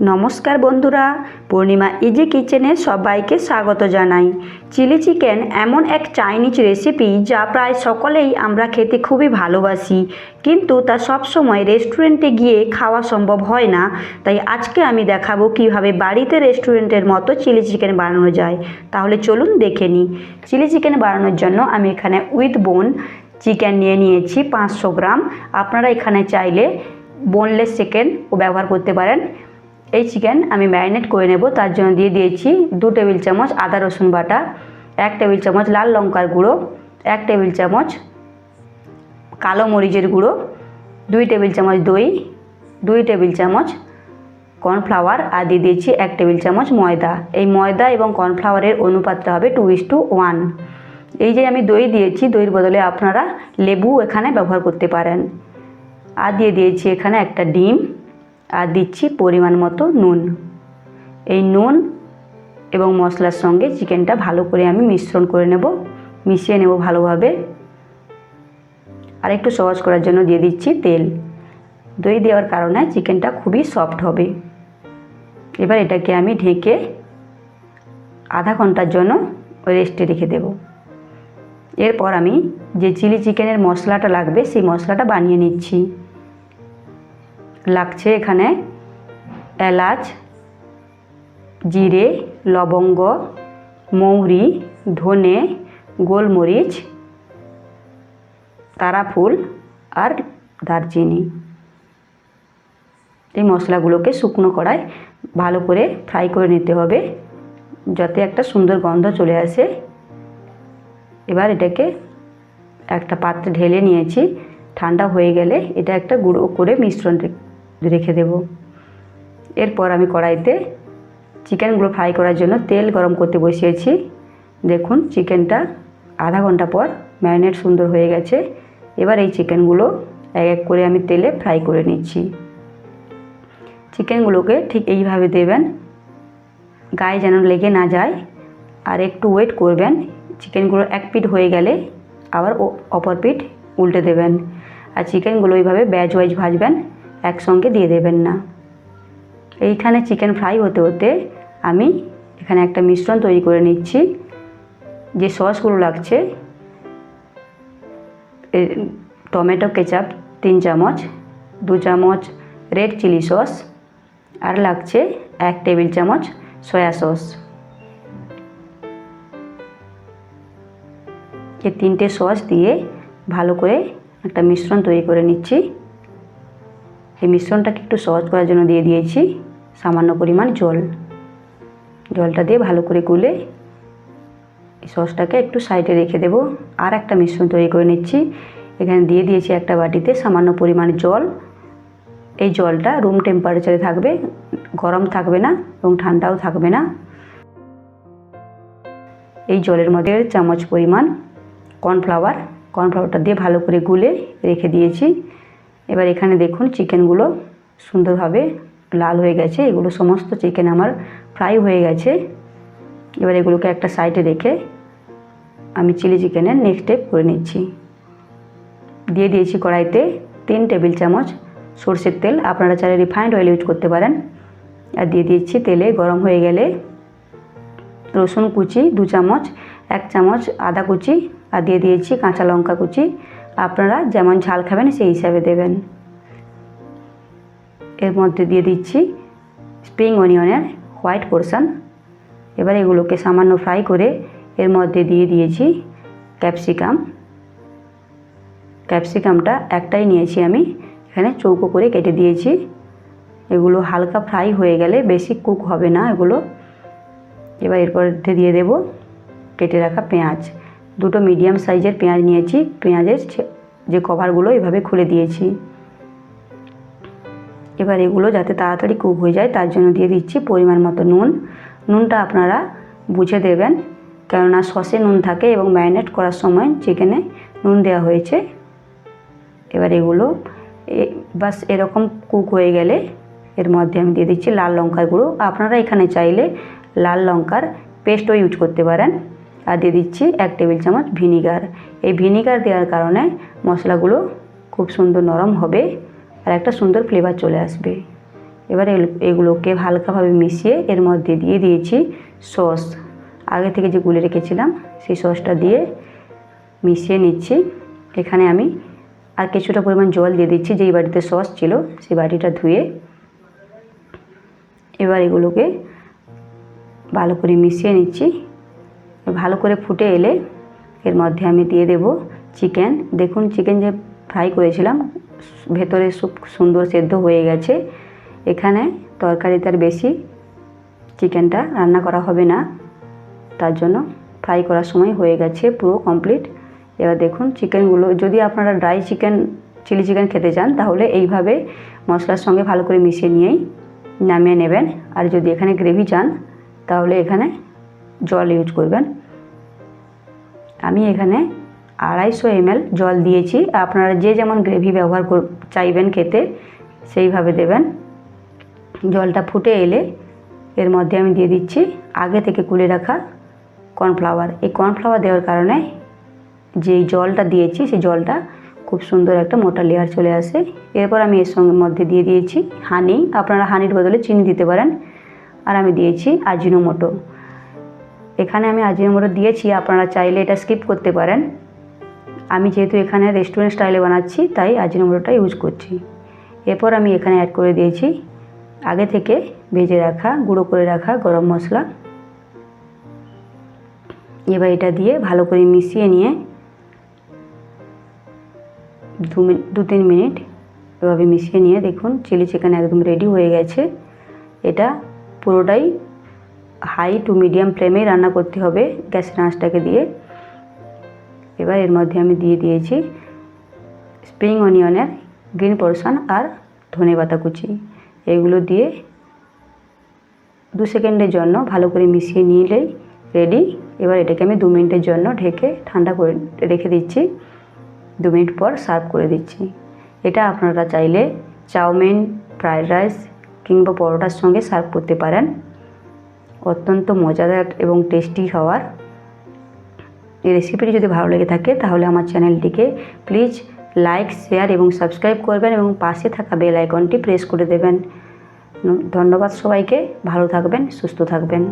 নমস্কার বন্ধুরা, পূর্ণিমা ইজি কিচেনে সবাইকে স্বাগত জানাই। চিলি চিকেন এমন এক চাইনিজ রেসিপি যা প্রায় সকলেই আমরা খেতে খুবই ভালোবাসি, কিন্তু তা সবসময় রেস্টুরেন্টে গিয়ে খাওয়া সম্ভব হয় না। তাই আজকে আমি দেখাবো কীভাবে বাড়িতে রেস্টুরেন্টের মতো চিলি চিকেন বানানো যায়। তাহলে চলুন দেখে নিই। চিলি চিকেন বানানোর জন্য আমি এখানে উইথ বোন চিকেন নিয়ে নিয়েছি পাঁচশো গ্রাম। আপনারা এখানে চাইলে বোনলেস চিকেনও ব্যবহার করতে পারেন। এই চিকেন আমি ম্যারিনেট করে নেব, তার জন্য দিয়ে দিয়েছি দু টেবিল চামচ আদা রসুন বাটা, এক টেবিল চামচ লাল লঙ্কার গুঁড়ো, এক টেবিল চামচ কালো মরিচের গুঁড়ো, দুই টেবিল চামচ দই, দুই টেবিল চামচ কর্নফ্লাওয়ার আর দিয়ে দিয়েছি এক টেবিল চামচ ময়দা। এই ময়দা এবং কর্নফ্লাওয়ারের অনুপাতটা হবে টু ইস টু ওয়ান। এই যে আমি দই দিয়েছি, দইয়ের বদলে আপনারা লেবু এখানে ব্যবহার করতে পারেন। আর দিয়ে দিয়েছি এখানে একটা ডিম। আর দিচ্ছি পরিমাণ মতো নুন। এই নুন এবং মশলার সঙ্গে চিকেনটা ভালো করে আমি মিশ্রণ করে নেব, মিশিয়ে নেব ভালোভাবে। আর একটু সহজ করার জন্য দিয়ে দিচ্ছি তেল। দই দেওয়ার কারণে চিকেনটা খুবই সফট হবে। এবার এটাকে আমি ঢেকে আধা ঘণ্টার জন্য রেস্টে রেখে দেব। এরপর আমি যে চিলি চিকেনের মশলাটা লাগবে, সেই মশলাটা বানিয়ে নিচ্ছি। লাগছে এখানে। এলাচ, জিরে, লবঙ্গ, মৌরি, ধনে, গোলমরিচ, তারাফুল আর দারচিনি। এই মশলাগুলোকে শুকনো কড়ায় ভালো করে ফ্রাই করে নিতে হবে, যাতে একটা সুন্দর গন্ধ চলে আসে। এবার এটাকে একটা পাত্রে ঢেলে নিয়েছি। ঠান্ডা হয়ে গেলে এটা একটা গুঁড়ো করে মিশ্রণ রেখে দেব। এরপর আমি কড়াইতে চিকেনগুলো ফ্রাই করার জন্য তেল গরম করতে বসিয়েছি। দেখুন চিকেনটা আধা ঘণ্টা পর ম্যারিনেট সুন্দর হয়ে গেছে। এবার এই চিকেনগুলো এক এক করে আমি তেলে ফ্রাই করে নিচ্ছি। চিকেনগুলোকে ঠিক এইভাবে দেবেন। গায়ে যেন লেগে না যায়। আর একটু ওয়েট করবেন। চিকেনগুলো এক পিঠ হয়ে গেলে আবার অপর পিঠ উল্টে দেবেন। আর চিকেনগুলো এইভাবে ব্যাচ ওয়াইজ ভাজবেন। একসঙ্গে দিয়ে দেবেন না। এইখানে চিকেন ফ্রাই হতে হতে আমি এখানে একটা মিশ্রণ তৈরি করে নিচ্ছি। যে সসগুলো লাগছে টমেটো কেচাপ তিন চামচ, দু চামচ রেড চিলি সস, আর লাগছে এক টেবিল চামচ সয়া সস। এই তিনটে সস দিয়ে ভালো করে একটা মিশ্রণ তৈরি করে নিচ্ছি। এই মিশ্রণটাকে একটু সহজ করার জন্য দিয়ে দিয়েছি সামান্য পরিমাণ জল। জলটা দিয়ে ভালো করে গুলে এই সসটাকে একটু সাইডে রেখে দেব। আর একটা মিশ্রণ তৈরি করে নিচ্ছি। এখানে দিয়ে দিয়েছি একটা বাটিতে সামান্য পরিমাণ জল। এই জলটা রুম টেম্পারেচারে থাকবে, গরম থাকবে না এবং ঠান্ডাও থাকবে না। এই জলের মধ্যে চামচ পরিমাণ কর্নফ্লাওয়ার, কর্নফ্লাওয়ারটা দিয়ে ভালো করে গুলে রেখে দিয়েছি। এবার এখানে দেখুন চিকেনগুলো সুন্দরভাবে লাল হয়ে গেছে। এগুলো সমস্ত চিকেন আমার ফ্রাই হয়ে গেছে। এবার এগুলোকে একটা সাইডে রেখে আমি চিলি চিকেনের নেক্সট স্টেপ করে নিচ্ছি। দিয়ে দিয়েছি কড়াইতে তিন টেবিল চামচ সর্ষের তেল। আপনারা চাইলে রিফাইন্ড অয়েল ইউজ করতে পারেন। আর দিয়ে দিয়েছি তেলে গরম হয়ে গেলে রসুন কুচি দু চামচ, এক চামচ আদা কুচি। আর দিয়ে দিয়েছি কাঁচা লঙ্কা কুচি। আপনারা যেমন ঝাল খাবেন, সেই হিসাবে দেবেন। এর মধ্যে দিয়ে দিচ্ছি স্প্রিং অনিয়নের হোয়াইট পোর্শন এবার এগুলোকে সামান্য ফ্রাই করে এর মধ্যে দিয়ে দিয়েছি ক্যাপসিকাম ক্যাপসিকামটা একটাই নিয়েছি আমি। এখানে চৌকো করে কেটে দিয়েছি। এগুলো হালকা ফ্রাই হয়ে গেলে বেশি কুক হবে না এগুলো। এবার এরপর দিয়ে দেব কেটে রাখা পেঁয়াজ। দুটো মিডিয়াম সাইজের পেঁয়াজ নিয়েছি। পেঁয়াজের কভারগুলো এভাবে খুলে দিয়েছি। এবার এগুলো যাতে তাড়াতাড়ি কুক হয়ে যায়, তার জন্য দিয়ে দিচ্ছি পরিমাণ মতো নুন। নুনটা আপনারা বুঝে দেবেন, কেননা সসে নুন থাকে এবং ম্যারিনেট করার সময় চিকেনে নুন দেওয়া হয়েছে। এবার এগুলো বাস এরকম কুক হয়ে গেলে এর মধ্যে আমি দিয়ে দিচ্ছি লাল লঙ্কার গুঁড়ো। আপনারা এখানে চাইলে লাল লঙ্কার পেস্টও ইউজ করতে পারেন। আর দিয়ে দিচ্ছি এক টেবিল চামচ ভিনিগার। এই ভিনিগার দেওয়ার কারণে মশলাগুলো খুব সুন্দর নরম হবে আর একটা সুন্দর ফ্লেভার চলে আসবে। এবারে এগুলোকে হালকাভাবে মিশিয়ে এর মধ্যে দিয়ে দিয়েছি সস। আগে থেকে যে গুলে রেখেছিলাম, সেই সসটা দিয়ে মিশিয়ে নিচ্ছি। এখানে আমি আর কিছুটা পরিমাণ জল দিয়ে দিচ্ছি, যেই বাটিতে সস ছিল, সেই বাটিটা ধুয়ে। এবার এগুলোকে ভালো করে মিশিয়ে নিচ্ছি। ভালো করে ফুটে এলে এর মধ্যে আমি দিয়ে দেব চিকেন। দেখুন চিকেন যে ফ্রাই করেছিলাম, ভেতরে খুব সুন্দর সেদ্ধ হয়ে গেছে। এখানে তরকারিতে আর বেশি চিকেনটা রান্না করা হবে না। তার জন্য ফ্রাই করার সময় হয়ে গেছে পুরো কমপ্লিট এবার দেখুন চিকেনগুলো, যদি আপনারা ড্রাই চিকেন চিলি চিকেন খেতে চান, তাহলে এইভাবে মশলার সঙ্গে ভালো করে মিশিয়ে নিয়েই নামিয়ে নেবেন। আর যদি এখানে গ্রেভি চান, তাহলে এখানে জল ইউজ করবেন। আমি এখানে আড়াইশো এমএল জল দিয়েছি। আপনারা যে যেমন গ্রেভি ব্যবহার কর চাইবেন খেতে, সেইভাবে দেবেন। জলটা ফুটে এলে এর মধ্যে আমি দিয়ে দিচ্ছি আগে থেকে কুলে রাখা কর্নফ্লাওয়ার এই কর্নফ্লাওয়ার দেওয়ার কারণে যেই জলটা দিয়েছি, সেই জলটা খুব সুন্দর একটা মোটা লেয়ার চলে আসে। এরপর আমি এর সঙ্গে মধ্যে দিয়ে দিয়েছি হানি আপনারা হানির বদলে চিনি দিতে পারেন। আর আমি দিয়েছি আজিনোমোটো এখানে আমি আজিনোমোটো দিয়েছি, আপনারা চাইলে এটা স্কিপ করতে পারেন। আমি যেহেতু এখানে রেস্টুরেন্ট স্টাইলে বানাচ্ছি, তাই আজিনোমোটোটা ইউজ করছি। এরপর আমি এখানে অ্যাড করে দিয়েছি, আগে থেকে ভেজে রাখা, গুঁড়ো করে রাখা গরম মশলা। এবার এটা দিয়ে ভালো করে মিশিয়ে নিয়ে দু মিনিট দু তিন মিনিট এভাবে মিশিয়ে নিয়ে দেখুন চিলি চিকেন একদম রেডি হয়ে গেছে। এটা পুরোটাই হাই টু মিডিয়াম ফ্লেমেই রান্না করতে হবে গ্যাসের আঁচটাকে দিয়ে। এবার এর মধ্যে আমি দিয়ে দিয়েছি স্প্রিং অনিয়নের গ্রিন পোর্শন আর ধনে পাতা কুচি। এগুলো দিয়ে দু সেকেন্ডের জন্য ভালো করে মিশিয়ে নিলেই রেডি এবার এটাকে আমি দু মিনিটের জন্য ঢেকে ঠান্ডা করে রেখে দিচ্ছি। দু মিনিট পর সার্ভ করে দিচ্ছি। এটা আপনারা চাইলে চাউমিন ফ্রায়েড রাইস কিংবা পরোটার সঙ্গে সার্ভ করতে পারেন। অত্যন্ত মজাদার এবং টেস্টি হওয়ার এই রেসিপিটি যদি ভালো লেগে থাকে, তাহলে আমার চ্যানেলটিকে প্লিজ লাইক শেয়ার এবং সাবস্ক্রাইব করবেন এবং পাশে থাকা বেল আইকনটি প্রেস করে দেবেন। ধন্যবাদ সবাইকে। ভালো থাকবেন, সুস্থ থাকবেন।